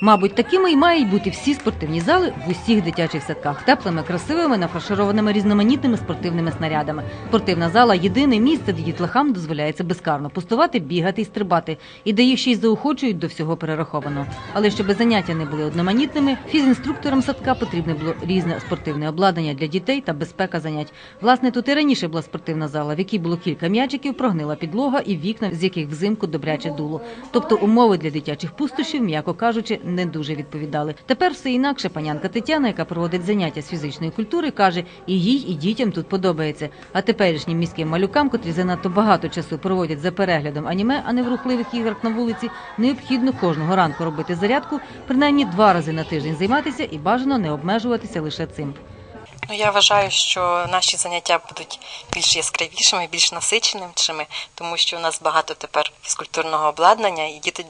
Мабуть, такими й мають бути всі спортивні зали в усіх дитячих садках, теплими, красивими, нафаршированими різноманітними спортивними снарядами. Спортивна зала єдине місце, де дітлахам дозволяється безкарно пустувати, бігати і стрибати, і де їх ще й заохочують до всього перерахованого. Але щоб заняття не були одноманітними, фізінструкторам садка потрібне було різне спортивне обладнання для дітей та безпека занять. Власне, тут і раніше була спортивна зала, в якій було кілька м'ячиків, прогнила підлога і вікна, з яких взимку добряче дуло. Тобто умови для дитячих пустощів, м'яко кажучи, не дуже відповідали. Тепер все інакше. Панянка Тетяна, яка проводить заняття з фізичної культури, каже, і їй, і дітям тут подобається. А теперішнім міським малюкам, котрі занадто багато часу проводять за переглядом аніме, а не в рухливих іграх на вулиці, необхідно кожного ранку робити зарядку, принаймні два рази на тиждень займатися і бажано не обмежуватися лише цим. Ну, я вважаю, що наші заняття будуть більш яскравішими, більш насиченими, тому що у нас багато тепер фізкультурного обладнання, і діти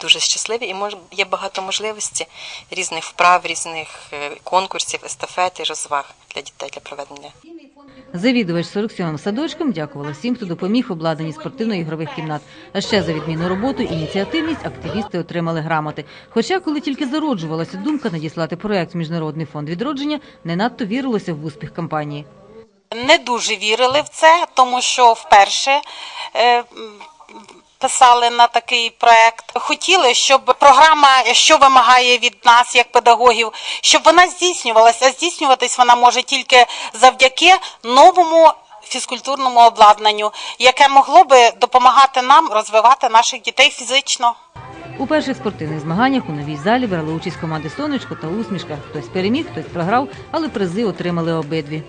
дуже щасливі, і мож, є багато можливостей різних вправ, різних е, конкурсів, естафет і розваг для дітей для проведення. Завідувач 47-м садочком дякувала всім, хто допоміг в обладнанні спортивно-ігрових кімнат. А ще за відмінну роботу і ініціативність активісти отримали грамоти. Хоча, коли тільки зароджувалася думка надіслати проект в Міжнародний фонд відродження, не надто вірилося в успіх кампанії. не дуже вірили в це, тому що вперше е, писали на такий проект. Хотіли, щоб програма, що вимагає від нас, як педагогів, щоб вона здійснювалася. Здійснюватись вона може тільки завдяки новому фізкультурному обладнанню, яке могло би допомагати нам розвивати наших дітей фізично. У перших спортивних змаганнях у новій залі брали участь команди Сонечко та Усмішка. Хтось переміг, хтось програв, але призи отримали обидві.